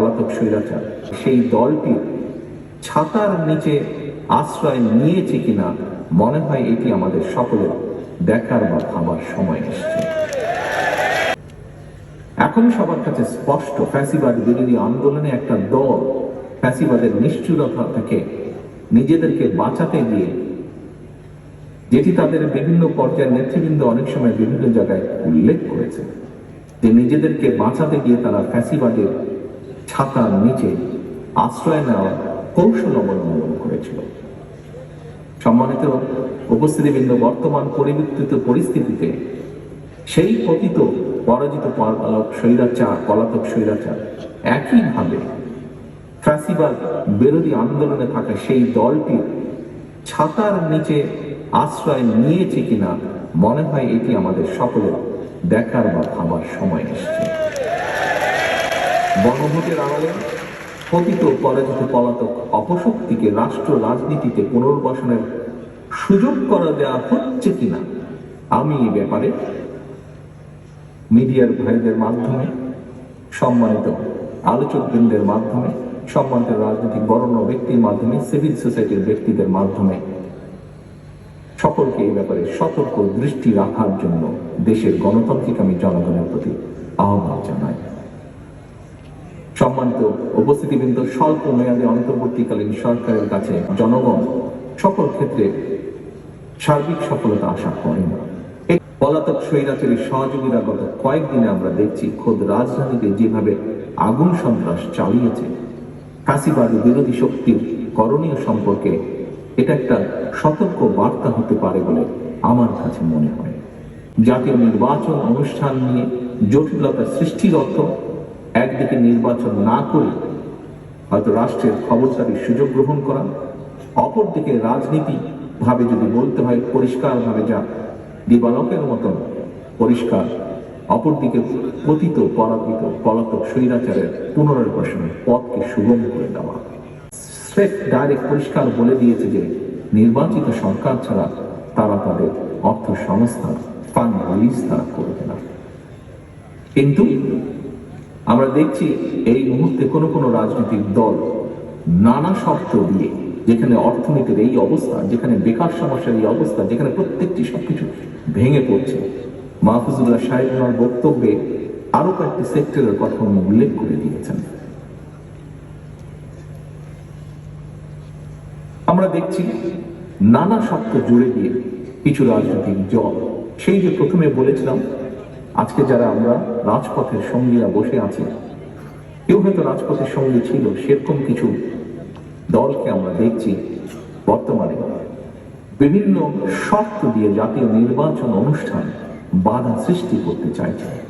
পলাতক স্বৈরাচার। সেই দলটি ছাতার নিচে আশ্রয় নিয়েছে কিনা মনে হয় এটি আমাদের সকলের দেখার বা ভাবার সময় এসেছে। এখন সবার কাছে স্পষ্ট, ফ্যাসিবাদ বিরোধী আন্দোলনে একটা দল ফ্যাসিবাদের নিষ্ঠুরতা থেকে নিজেদেরকে বাঁচাতে গিয়ে, যেটি তাদের বিভিন্ন পর্যায়ের নেতৃবৃন্দ অনেক সময় বিভিন্ন জায়গায় উল্লেখ করেছে, যে নিজেদেরকে বাঁচাতে গিয়ে তারা ফ্যাসিবাদের ছাতার নিচে আশ্রয় নেওয়ার কৌশল অবলম্বন করেছিল। সম্মানিত উপস্থিতিবৃন্দ, বর্তমান পরিবর্তিত পরিস্থিতিতে সেই পতিত, পরাজিত পলাতক স্বৈরাচার পলাতক স্বৈরাচার একইভাবে ফ্যাসিবাদ বিরোধী আন্দোলনে থাকা সেই দলটি ছাতার নিচে আশ্রয় নিয়েছে কিনা, মনে হয় এটি আমাদের সকলের দেখার বা ভাবার সময় এসেছে। গণভোটের আড়ালে পতিত পরাজিত পলাতক অপশক্তিকে রাষ্ট্র রাজনীতিতে পুনর্বাসনের সুযোগ করা দেওয়া হচ্ছে কিনা, আমি এই ব্যাপারে মিডিয়ার ভাইদের মাধ্যমে, সম্মানিত আলোচকবৃন্দের মাধ্যমে, সম্মানিত রাজনৈতিক বরণ্য ব্যক্তির মাধ্যমে, সিভিল সোসাইটির ব্যক্তিদের মাধ্যমে সকলকে এই ব্যাপারে সতর্ক দৃষ্টি রাখার জন্য দেশের গণতান্ত্রিক আমি জনগণের প্রতি আহ্বান জানাই। সম্মানিত উপস্থিতিবৃন্দ, স্বল্প মেয়াদে অন্তর্বর্তীকালীন সরকারের কাছে জনগণ সকল ক্ষেত্রে সার্বিক সফলতা আশা করে না পলাতক স্বৈরাচারী সহযোগীরা গত কয়েকদিনে আমরা দেখছি খোদ রাজধানীতে যেভাবে আগুন সন্ত্রাস চালিয়েছে ফাঁসিবাদী বিরোধী শক্তির করণীয় সম্পর্কে এটা একটা সতর্ক বার্তা হতে পারে বলে আমার কাছে মনে হয়। জাতীয় নির্বাচন অনুষ্ঠান নিয়ে জটিলতা সৃষ্টির অর্থ একদিকে নির্বাচন না করে হয়তো রাষ্ট্রের খবরদারির সুযোগ গ্রহণ করা, অপরদিকে রাজনীতি ভাবে যদি বলতে হয় পরিষ্কারভাবে যা দিবালকের মতন পরিষ্কার, অপরদিকে পতিত পরাপিত পলাতক স্বৈরাচারের পুনর্বাসনের পথকে সুগম করে দেওয়া। স্রেফ ডাইরেক্ট পরিষ্কার বলে দিয়েছে যে, নির্বাচিত সরকার ছাড়া তারা তাদের অর্থ সংস্থান ফান্ড রিলিজ তারা করবে না। কিন্তু আমরা দেখছি এই মুহূর্তে কোনো কোনো রাজনৈতিক দল নানা শর্ত দিয়ে, যেখানে অর্থনীতির এই অবস্থা, যেখানে বেকার সমস্যার এই অবস্থা, যেখানে প্রত্যেকটি সবকিছু ভেঙে পড়ছে। মাহফুজুল্লাহ সাহেব ওনার বক্তব্যে আরও কয়েকটি সেক্টরের কথা উনি উল্লেখ করে দিয়েছেন। আমরা দেখছি নানা শর্ত জুড়ে দিয়ে কিছু রাজনৈতিক দল, সেই যে প্রথমে বলেছিলাম আজকে যারা আমরা রাজপথের সঙ্গীরা বসে আছি, কেউ হয়তো রাজপথের সঙ্গী ছিল, সেরকম কিছু দলকে আমরা দেখছি বর্তমানে। বিভিন্ন শর্ত দিয়ে জাতীয় নির্বাচন অনুষ্ঠান বাধা সৃষ্টি করতে চাইছে।